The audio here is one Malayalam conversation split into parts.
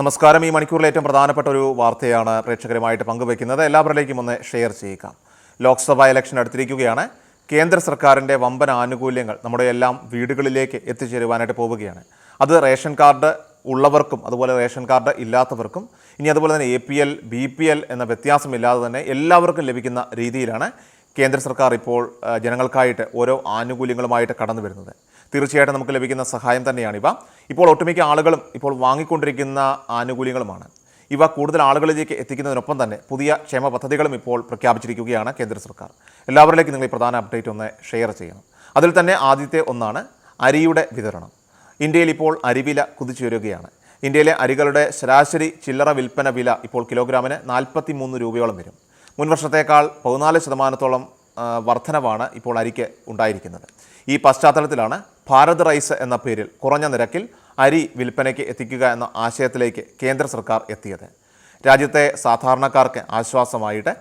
നമസ്കാരം. ഈ മണിക്കൂറിലെ ഏറ്റവും പ്രധാനപ്പെട്ട ഒരു വാർത്തയാണ് പ്രേക്ഷകരുമായിട്ട് പങ്കുവയ്ക്കുന്നത്. എല്ലാവരിലേക്കും ഒന്ന് ഷെയർ ചെയ്യുക. ലോക്സഭാ ഇലക്ഷൻ അടുത്തിരിക്കുകയാണ്. കേന്ദ്ര സർക്കാരിന്റെ വമ്പൻ ആനുകൂല്യങ്ങൾ നമ്മുടെ എല്ലാം വീടുകളിലേക്ക് എത്തിച്ചേരുവാനായിട്ട് പോവുകയാണ്. അത് റേഷൻ കാർഡ് ഉള്ളവർക്കും അതുപോലെ റേഷൻ കാർഡ് ഇല്ലാത്തവർക്കും ഇനി അതുപോലെ തന്നെ A P L B P L എന്ന വ്യത്യാസമില്ലാതെ തന്നെ എല്ലാവർക്കും ലഭിക്കുന്ന രീതിയിലാണ് കേന്ദ്ര സർക്കാർ ഇപ്പോൾ ജനങ്ങൾക്കായിട്ട് ഓരോ ആനുകൂല്യങ്ങളുമായിട്ട് കടന്നു വരുന്നത് തീർച്ചയായിട്ടും നമുക്ക് ലഭിക്കുന്ന സഹായം തന്നെയാണിവ. ഇപ്പോൾ ഒട്ടുമിക്ക ആളുകളും ഇപ്പോൾ വാങ്ങിക്കൊണ്ടിരിക്കുന്ന ആനുകൂല്യങ്ങളുമാണ്. ഇവ കൂടുതൽ ആളുകളിലേക്ക് എത്തിക്കുന്നതിനൊപ്പം തന്നെ പുതിയ ക്ഷേമ പദ്ധതികളും ഇപ്പോൾ പ്രഖ്യാപിച്ചിരിക്കുകയാണ് കേന്ദ്ര സർക്കാർ. എല്ലാവരിലേക്കും നിങ്ങൾ ഈ പ്രധാന അപ്ഡേറ്റ് ഒന്ന് ഷെയർ ചെയ്യണം. അതിൽ തന്നെ ആദ്യത്തെ ഒന്നാണ് അരിയുടെ വിതരണം. ഇന്ത്യയിൽ ഇപ്പോൾ അരിവില കുതിച്ചുയരുകയാണ് ഇന്ത്യയിലെ അരികളുടെ ശരാശരി ചില്ലറ വിൽപ്പന വില ഇപ്പോൾ കിലോഗ്രാമിന് നാൽപ്പത്തി മൂന്ന് രൂപയോളം വരും. മുൻവർഷത്തേക്കാൾ പതിനാല് ശതമാനത്തോളം വർധനവാണ് ഇപ്പോൾ അരിക്ക് ഉണ്ടായിരിക്കുന്നത്. ഈ പശ്ചാത്തലത്തിലാണ് ഭാരത് റൈസ് എന്ന പേരിൽ കുറഞ്ഞ നിരക്കിൽ അരി വിൽപ്പനയ്ക്ക് എത്തിക്കുക എന്ന ആശയത്തിലേക്ക് കേന്ദ്ര സർക്കാർ എത്തിയത്. രാജ്യത്തെ സാധാരണക്കാർക്ക് ആശ്വാസമായിട്ട്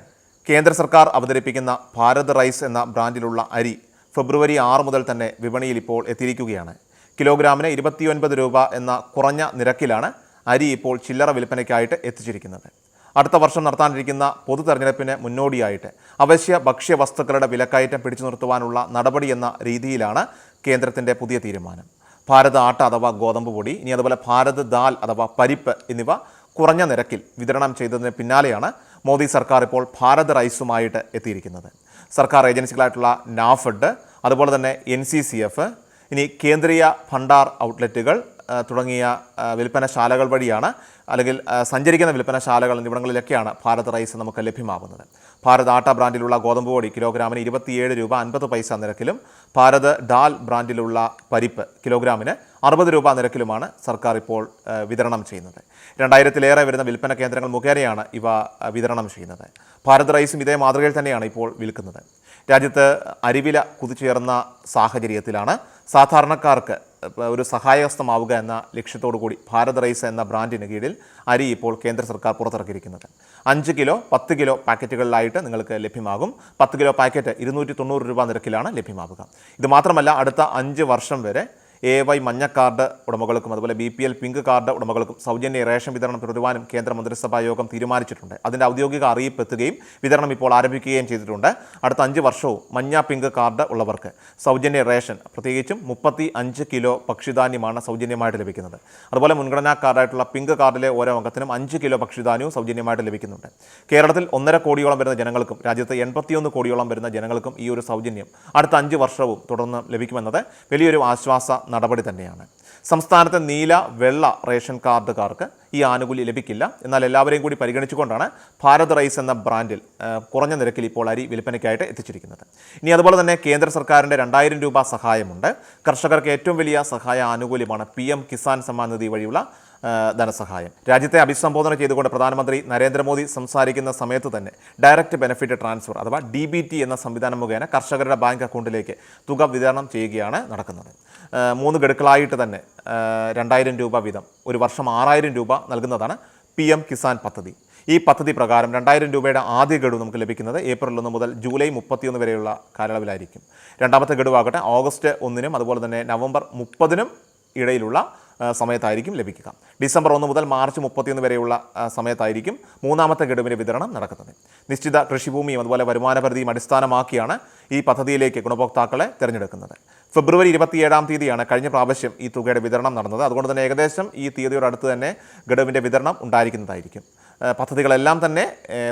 കേന്ദ്ര സർക്കാർ അവതരിപ്പിക്കുന്ന ഭാരത് റൈസ് എന്ന ബ്രാൻഡിലുള്ള അരി ഫെബ്രുവരി ആറ് മുതൽ തന്നെ വിപണിയിൽ ഇപ്പോൾ എത്തിയിരിക്കുകയാണ്. കിലോഗ്രാമിന് ഇരുപത്തിയൊൻപത് രൂപ എന്ന കുറഞ്ഞ നിരക്കിലാണ് അരി ഇപ്പോൾ ചില്ലറ വിൽപ്പനയ്ക്കായിട്ട് എത്തിച്ചിരിക്കുന്നത്. അടുത്ത വർഷം നടത്താനിരിക്കുന്ന പൊതു തെരഞ്ഞെടുപ്പിന് മുന്നോടിയായിട്ട് അവശ്യ ഭക്ഷ്യ വസ്തുക്കളുടെ വിലക്കയറ്റം പിടിച്ചു നിർത്തുവാനുള്ള നടപടി എന്ന രീതിയിലാണ് കേന്ദ്രത്തിന്റെ പുതിയ തീരുമാനം. ഭാരത് ആട്ട അഥവാ ഗോതമ്പ് പൊടി ഇനി അതുപോലെ ഭാരത് ദാൽ അഥവാ പരിപ്പ് എന്നിവ കുറഞ്ഞ നിരക്കിൽ വിതരണം ചെയ്തതിന് പിന്നാലെയാണ് മോദി സർക്കാർ ഇപ്പോൾ ഭാരത് റൈസുമായിട്ട് എത്തിയിരിക്കുന്നത്. സർക്കാർ ഏജൻസികളായിട്ടുള്ള നാഫഡ് അതുപോലെ തന്നെ എൻ സി സി എഫ് ഇനി കേന്ദ്രീയ ഭണ്ഡാർ ഔട്ട്ലെറ്റുകൾ തുടങ്ങിയ വിൽപ്പനശാലകൾ വഴിയാണ് അല്ലെങ്കിൽ സഞ്ചരിക്കുന്ന വിൽപ്പനശാലകൾ എന്നിവിടങ്ങളിലൊക്കെയാണ് ഭാരത് റൈസ് നമുക്ക് ലഭ്യമാകുന്നത് ഭാരത് ആട്ട ബ്രാൻഡിലുള്ള ഗോതമ്പ് പൊടി കിലോഗ്രാമിന് ഇരുപത്തിയേഴ് രൂപ അൻപത് പൈസ നിരക്കിലും ഭാരത് ഡാൽ ബ്രാൻഡിലുള്ള പരിപ്പ് കിലോഗ്രാമിന് അറുപത് രൂപ നിരക്കിലുമാണ് സർക്കാർ ഇപ്പോൾ വിതരണം ചെയ്യുന്നത്. രണ്ടായിരത്തിലേറെ വരുന്ന വിൽപ്പന കേന്ദ്രങ്ങൾ മുഖേനയാണ് ഇവ വിതരണം ചെയ്യുന്നത്. ഭാരത് റൈസും ഇതേ മാതൃകയിൽ തന്നെയാണ് ഇപ്പോൾ വിൽക്കുന്നത്. രാജ്യത്ത് അരിവില കുതിച്ചുയർന്ന സാഹചര്യത്തിലാണ് സാധാരണക്കാർക്ക് ഒരു സഹായഹസ്തമാവുക എന്ന ലക്ഷ്യത്തോടു കൂടി ഭാരത് റൈസ് എന്ന ബ്രാൻഡിന് കീഴിൽ അരി ഇപ്പോൾ കേന്ദ്ര സർക്കാർ പുറത്തിറക്കിയിരിക്കുന്നത്. അഞ്ച് കിലോ പത്ത് കിലോ പാക്കറ്റുകളിലായിട്ട് നിങ്ങൾക്ക് ലഭ്യമാകും. പത്ത് കിലോ പാക്കറ്റ് ഇരുന്നൂറ്റി തൊണ്ണൂറ് രൂപ നിരക്കിലാണ് ലഭ്യമാവുക. ഇത് മാത്രമല്ല അടുത്ത അഞ്ച് വർഷം വരെ എ വൈ മഞ്ഞ കാർഡ് ഉടമകൾക്കും അതുപോലെ B P L pink card ഉടമകൾക്കും സൗജന്യ റേഷൻ വിതരണം തുടരുവാനും കേന്ദ്ര മന്ത്രിസഭാ യോഗം തീരുമാനിച്ചിട്ടുണ്ട്. അതിന്റെ ഔദ്യോഗിക അറിയിപ്പ് എത്തുകയും വിതരണം ഇപ്പോൾ ആരംഭിക്കുകയും ചെയ്തിട്ടുണ്ട്. അടുത്ത അഞ്ച് വർഷവും മഞ്ഞ പിങ്ക് കാർഡ് ഉള്ളവർക്ക് സൗജന്യ റേഷൻ പ്രത്യേകിച്ചും മുപ്പത്തി അഞ്ച് കിലോ പക്ഷിധാന്യമാണ് സൗജന്യമായിട്ട് ലഭിക്കുന്നത്. അതുപോലെ മുൻഗണനാ കാർഡായിട്ടുള്ള പിങ്ക് കാർഡിലെ ഓരോ അംഗത്തിനും അഞ്ച് കിലോ പക്ഷിധാന്യവും സൗജന്യമായിട്ട് ലഭിക്കുന്നുണ്ട്. കേരളത്തിൽ ഒന്നര കോടിയോളം വരുന്ന ജനങ്ങൾക്കും രാജ്യത്ത് എൺപത്തിയൊന്ന് കോടിയോളം വരുന്ന ജനങ്ങൾക്കും ഈ ഒരു സൗജന്യം അടുത്ത അഞ്ച് വർഷവും തുടർന്ന് ലഭിക്കുമെന്നത് വലിയൊരു ആശ്വാസ നടപടി തന്നെയാണ്. സംസ്ഥാനത്തെ നീല വെള്ള റേഷൻ കാർഡുകാർക്ക് ഈ ആനുകൂല്യം ലഭിക്കില്ല. എന്നാൽ എല്ലാവരെയും കൂടി പരിഗണിച്ചുകൊണ്ടാണ് ഭാരത് റൈസ് എന്ന ബ്രാൻഡിൽ കുറഞ്ഞ നിരക്കിൽ ഇപ്പോൾ അരി വിൽപ്പനയ്ക്കായിട്ട് എത്തിച്ചിരിക്കുന്നത്. ഇനി അതുപോലെ തന്നെ കേന്ദ്ര സർക്കാരിന്റെ രണ്ടായിരം രൂപ സഹായമുണ്ട്. കർഷകർക്ക് ഏറ്റവും വലിയ സഹായ ആനുകൂല്യമാണ് പി കിസാൻ സമ്മാൻ നിധി വഴിയുള്ള ധനസഹായം. രാജ്യത്തെ അഭിസംബോധന ചെയ്തുകൊണ്ട് പ്രധാനമന്ത്രി നരേന്ദ്രമോദി സംസാരിക്കുന്ന സമയത്ത് തന്നെ ഡയറക്റ്റ് ബെനിഫിറ്റ് ട്രാൻസ്ഫർ അഥവാ ഡി ബി ടി എന്ന സംവിധാനം മുഖേന കർഷകരുടെ ബാങ്ക് അക്കൗണ്ടിലേക്ക് തുക വിതരണം ചെയ്യുകയാണ് നടക്കുന്നത്. മൂന്ന് ഗഡുക്കളായിട്ട് തന്നെ രണ്ടായിരം രൂപ വീതം ഒരു വർഷം ആറായിരം രൂപ നൽകുന്നതാണ് പി എം കിസാൻ പദ്ധതി. ഈ പദ്ധതി പ്രകാരം രണ്ടായിരം രൂപയുടെ ആദ്യ ഗഡു നമുക്ക് ലഭിക്കുന്നത് ഏപ്രിൽ ഒന്ന് മുതൽ ജൂലൈ മുപ്പത്തിയൊന്ന് വരെയുള്ള കാലയളവിലായിരിക്കും. രണ്ടാമത്തെ ഗഡുവാകട്ടെ ഓഗസ്റ്റ് ഒന്നിനും അതുപോലെ തന്നെ നവംബർ മുപ്പതിനും ഇടയിലുള്ള സമയത്തായിരിക്കും ലഭിക്കുക. ഡിസംബർ ഒന്ന് മുതൽ മാർച്ച് മുപ്പത്തിയൊന്ന് വരെയുള്ള സമയത്തായിരിക്കും മൂന്നാമത്തെ ഗഡുവിന്റെ വിതരണം നടക്കുന്നത്. നിശ്ചിത കൃഷിഭൂമിയും അതുപോലെ വരുമാന പരിധിയും അടിസ്ഥാനമാക്കിയാണ് ഈ പദ്ധതിയിലേക്ക് ഗുണഭോക്താക്കളെ തിരഞ്ഞെടുക്കുന്നത്. ഫെബ്രുവരി ഇരുപത്തിയേഴാം തീയതിയാണ് കഴിഞ്ഞ പ്രാവശ്യം ഈ തുകയുടെ വിതരണം നടന്നത്. അതുകൊണ്ട് തന്നെ ഏകദേശം ഈ തീയതിയോടടുത്ത് തന്നെ ഗഡുവിന്റെ വിതരണം ഉണ്ടായിരിക്കുന്നതായിരിക്കും. പദ്ധതികളെല്ലാം തന്നെ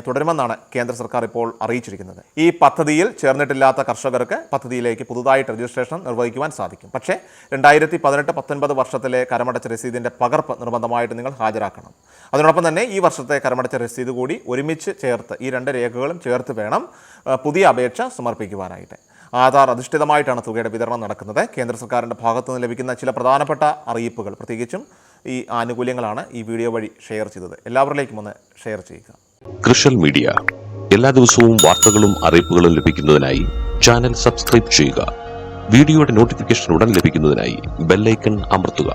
തുടരുമെന്നാണ് കേന്ദ്ര സർക്കാർ ഇപ്പോൾ അറിയിച്ചിരിക്കുന്നത്. ഈ പദ്ധതിയിൽ ചേർന്നിട്ടില്ലാത്ത കർഷകർക്ക് പദ്ധതിയിലേക്ക് പുതുതായിട്ട് രജിസ്ട്രേഷൻ നിർവഹിക്കുവാൻ സാധിക്കും. പക്ഷേ രണ്ടായിരത്തി പതിനെട്ട് പത്തൊൻപത് വർഷത്തിലെ കരമടച്ച രസീതിന്റെ പകർപ്പ് നിർബന്ധമായിട്ട് നിങ്ങൾ ഹാജരാക്കണം. അതിനോടൊപ്പം തന്നെ ഈ വർഷത്തെ കരമടച്ച രസീത് കൂടി ഒരുമിച്ച് ചേർത്ത് ഈ രണ്ട് രേഖകളും ചേർത്ത് വേണം പുതിയ അപേക്ഷ സമർപ്പിക്കുവാനായിട്ട്. ആധാർ അധിഷ്ഠിതമായിട്ടാണ് തുകയുടെ വിതരണം നടക്കുന്നത്. കേന്ദ്ര സർക്കാരിന്റെ ഭാഗത്തുനിന്ന് ലഭിക്കുന്ന ചില പ്രധാനപ്പെട്ട അറിയിപ്പുകൾ. പ്രത്യേകിച്ചും ഈ ആനുകൂല്യങ്ങളാണ് ഈ വീഡിയോ വഴി ഷെയർ ചെയ്തത്. എല്ലാവരിലേക്കും ഒന്ന് ഷെയർ ചെയ്യുക. കൃഷൽ മീഡിയ. എല്ലാ ദിവസവും വാർത്തകളും അറിയിപ്പുകളും ലഭിക്കുന്നതിനായി ചാനൽ സബ്സ്ക്രൈബ് ചെയ്യുക. വീഡിയോയുടെ നോട്ടിഫിക്കേഷൻ ഉടൻ ലഭിക്കുന്നതിനായി ബെല്ലൈക്കൺ അമർത്തുക.